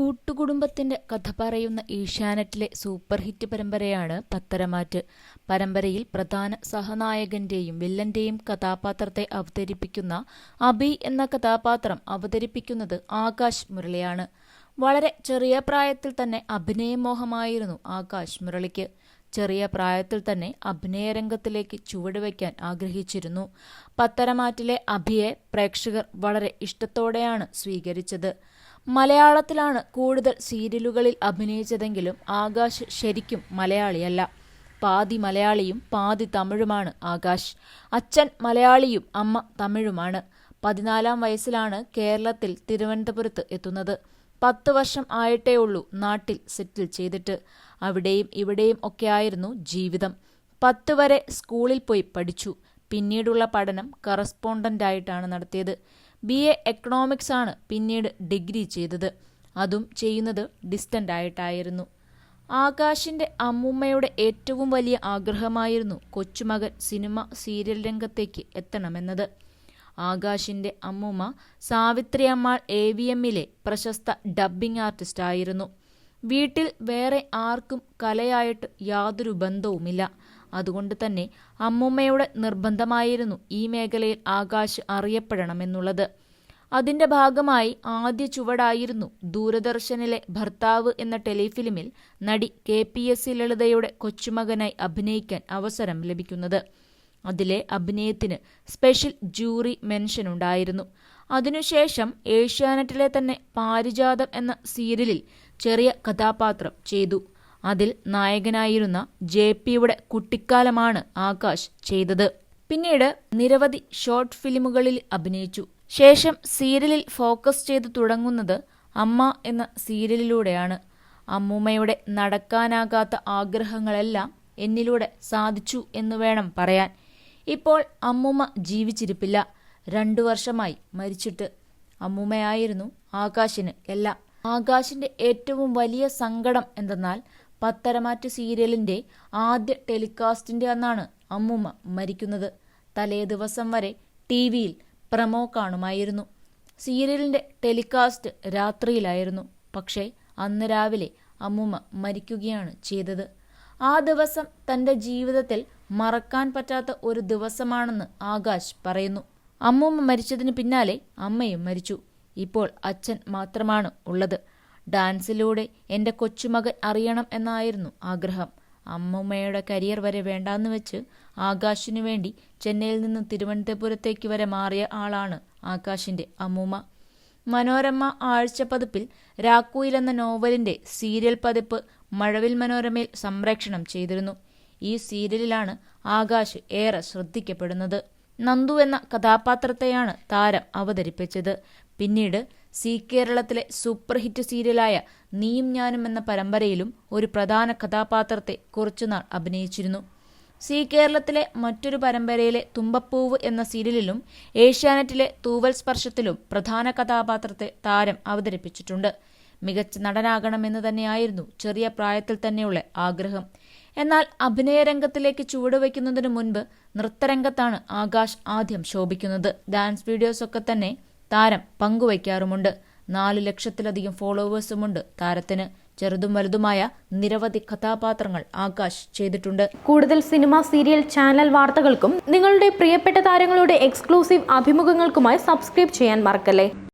കൂട്ടുകുടുംബത്തിന്റെ കഥ പറയുന്ന ഏഷ്യാനെറ്റിലെ സൂപ്പർ ഹിറ്റ് പരമ്പരയാണ് പത്തരമാറ്റ് പരമ്പരയിൽ പ്രധാന സഹനായകന്റെയും വില്ലന്റെയും കഥാപാത്രത്തെ അവതരിപ്പിക്കുന്ന അബി എന്ന കഥാപാത്രം അവതരിപ്പിക്കുന്നത് ആകാശ് മുരളിയാണ്. വളരെ ചെറിയ പ്രായത്തിൽ തന്നെ അഭിനയമോഹമായിരുന്നു ആകാശ് മുരളിക്ക്. ചെറിയ പ്രായത്തിൽ തന്നെ അഭിനയരംഗത്തിലേക്ക് ചുവടുവയ്ക്കാൻ ആഗ്രഹിച്ചിരുന്നു. പത്തരമാറ്റിലെ അഭിയെ പ്രേക്ഷകർ വളരെ ഇഷ്ടത്തോടെയാണ് സ്വീകരിച്ചത്. മലയാളത്തിലാണ് കൂടുതൽ സീരിയലുകളിൽ അഭിനയിച്ചതെങ്കിലും ആകാശ് ശരിക്കും മലയാളിയല്ല. പാതി മലയാളിയും പാതി തമിഴുമാണ് ആകാശ്. അച്ഛൻ മലയാളിയും അമ്മ തമിഴുമാണ്. പതിനാലാം വയസ്സിലാണ് കേരളത്തിൽ തിരുവനന്തപുരത്ത് എത്തുന്നത്. പത്ത് വർഷം ആയിട്ടേ ഉള്ളൂ നാട്ടിൽ സെറ്റിൽ ചെയ്തിട്ട്. അവിടെയും ഇവിടെയും ഒക്കെ ആയിരുന്നു ജീവിതം. പത്ത് വരെ സ്കൂളിൽ പോയി പഠിച്ചു. പിന്നീടുള്ള പഠനം കറസ്പോണ്ടന്റായിട്ടാണ് നടത്തിയത്. ബി എ എക്കണോമിക്സ് ആണ് പിന്നീട് ഡിഗ്രി ചെയ്തത്. അതും ചെയ്യുന്നത് ഡിസ്റ്റന്റ് ആയിട്ടായിരുന്നു. ആകാശിന്റെ അമ്മൂമ്മയുടെ ഏറ്റവും വലിയ ആഗ്രഹമായിരുന്നു കൊച്ചുമകൻ സിനിമ സീരിയൽ രംഗത്തേക്ക് എത്തണമെന്നത്. ആകാശിന്റെ അമ്മൂമ്മ സാവിത്രി അമ്മാൾ എ വി എമ്മിലെ പ്രശസ്ത ഡബ്ബിംഗ് ആർട്ടിസ്റ്റ് ആയിരുന്നു. വീട്ടിൽ വേറെ ആർക്കും കലയായിട്ട് യാതൊരു ബന്ധവുമില്ല. അതുകൊണ്ട് തന്നെ അമ്മൂമ്മയുടെ നിർബന്ധമായിരുന്നു ഈ മേഖലയിൽ ആകാശ് അറിയപ്പെടണമെന്നുള്ളത്. അതിന്റെ ഭാഗമായി ആദ്യ ചുവടായിരുന്നു ദൂരദർശനിലെ ഭർത്താവ് എന്ന ടെലിഫിലിമിൽ നടി കെ പി എസ് സി ലളിതയുടെ കൊച്ചുമകനായി അഭിനയിക്കാൻ അവസരം ലഭിക്കുന്നത്. അതിലെ അഭിനയത്തിന് സ്പെഷ്യൽ ജൂറി മെൻഷൻ ഉണ്ടായിരുന്നു. അതിനുശേഷം ഏഷ്യാനെറ്റിലെ തന്നെ പാരിജാതം എന്ന സീരിയലിൽ ചെറിയ കഥാപാത്രം ചെയ്തു. അതിൽ നായകനായിരുന്ന ജെ പിയുടെ കുട്ടിക്കാലമാണ് ആകാശ് ചെയ്തത്. പിന്നീട് നിരവധി ഷോർട്ട് ഫിലിമുകളിൽ അഭിനയിച്ചു. ശേഷം സീരിയലിൽ ഫോക്കസ് ചെയ്തു തുടങ്ങുന്നത് അമ്മ എന്ന സീരിയലിലൂടെയാണ്. അമ്മൂമ്മയുടെ നടക്കാനാകാത്ത ആഗ്രഹങ്ങളെല്ലാം എന്നിലൂടെ സാധിച്ചു എന്ന് വേണം പറയാൻ. ഇപ്പോൾ അമ്മൂമ്മ ജീവിച്ചിരിപ്പില്ല. രണ്ടു വർഷമായി മരിച്ചിട്ട്. അമ്മൂമ്മയായിരുന്നു ആകാശിന് എല്ലാം. ആകാശിന്റെ ഏറ്റവും വലിയ സങ്കടം എന്തെന്നാൽ പത്തരമാറ്റ് സീരിയലിന്റെ ആദ്യ ടെലികാസ്റ്റിന്റെ അന്നാണ് അമ്മൂമ്മ മരിക്കുന്നത്. തലേ ദിവസം വരെ ടി വിയിൽ പ്രമോ കാണുമായിരുന്നു. സീരിയലിന്റെ ടെലികാസ്റ്റ് രാത്രിയിലായിരുന്നു. പക്ഷേ അന്ന് രാവിലെ അമ്മൂമ്മ മരിക്കുകയാണ് ചെയ്തത്. ആ ദിവസം തന്റെ ജീവിതത്തിൽ മറക്കാൻ പറ്റാത്ത ഒരു ദിവസമാണെന്ന് ആകാശ് പറയുന്നു. അമ്മൂമ്മ മരിച്ചതിന് പിന്നാലെ അമ്മയും മരിച്ചു. ഇപ്പോൾ അച്ഛൻ മാത്രമാണ് ഉള്ളത്. ഡാൻസിലൂടെ എന്റെ കൊച്ചുമകൻ അറിയണം എന്നായിരുന്നു ആഗ്രഹം. അമ്മമ്മയുടെ കരിയർ വരെ വേണ്ടാന്ന് വെച്ച് ആകാശിനു വേണ്ടി ചെന്നൈയിൽ നിന്ന് തിരുവനന്തപുരത്തേക്ക് വരെ മാറിയ ആളാണ് ആകാശിന്റെ അമ്മൂമ്മ. മനോരമ ആഴ്ചപ്പതിപ്പിൽ രാക്കൂയിൽ എന്ന നോവലിന്റെ സീരിയൽ പതിപ്പ് മഴവിൽ മനോരമയിൽ സംപ്രേക്ഷണം ചെയ്തിരുന്നു. ഈ സീരിയലിലാണ് ആകാശ് ഏറെ ശ്രദ്ധിക്കപ്പെടുന്നത്. നന്ദു എന്ന കഥാപാത്രത്തെയാണ് താരം അവതരിപ്പിച്ചത്. പിന്നീട് സി കേരളത്തിലെ സൂപ്പർ ഹിറ്റ് സീരിയലായ നീയും ഞാനും എന്ന പരമ്പരയിലും ഒരു പ്രധാന കഥാപാത്രത്തെ കുറച്ചുനാൾ അഭിനയിച്ചിരുന്നു. സി കേരളത്തിലെ മറ്റൊരു പരമ്പരയിലെ തുമ്പപ്പൂവ് എന്ന സീരിയലിലും ഏഷ്യാനെറ്റിലെ തൂവൽ സ്പർശത്തിലും പ്രധാന കഥാപാത്രത്തെ താരം അവതരിപ്പിച്ചിട്ടുണ്ട്. മികച്ച നടനാകണമെന്ന് തന്നെയായിരുന്നു ചെറിയ പ്രായത്തിൽ തന്നെയുള്ള ആഗ്രഹം. എന്നാൽ അഭിനയരംഗത്തിലേക്ക് ചുവടുവെക്കുന്നതിനു മുൻപ് നൃത്തരംഗത്താണ് ആകാശ് ആദ്യം ശോഭിക്കുന്നത്. ഡാൻസ് വീഡിയോസ് ഒക്കെ തന്നെ താരം പങ്കുവയ്ക്കാറുമുണ്ട്. നാല് ലക്ഷത്തിലധികം ഫോളോവേഴ്സുമുണ്ട് താരത്തിന്. ചെറുതും വലുതുമായ നിരവധി കഥാപാത്രങ്ങൾ ആകാശ് ചെയ്തിട്ടുണ്ട്. കൂടുതൽ സിനിമ സീരിയൽ ചാനൽ വാർത്തകൾക്കും നിങ്ങളുടെ പ്രിയപ്പെട്ട താരങ്ങളുടെ എക്സ്ക്ലൂസീവ് അഭിമുഖങ്ങൾക്കുമായി സബ്സ്ക്രൈബ് ചെയ്യാൻ മറക്കല്ലേ?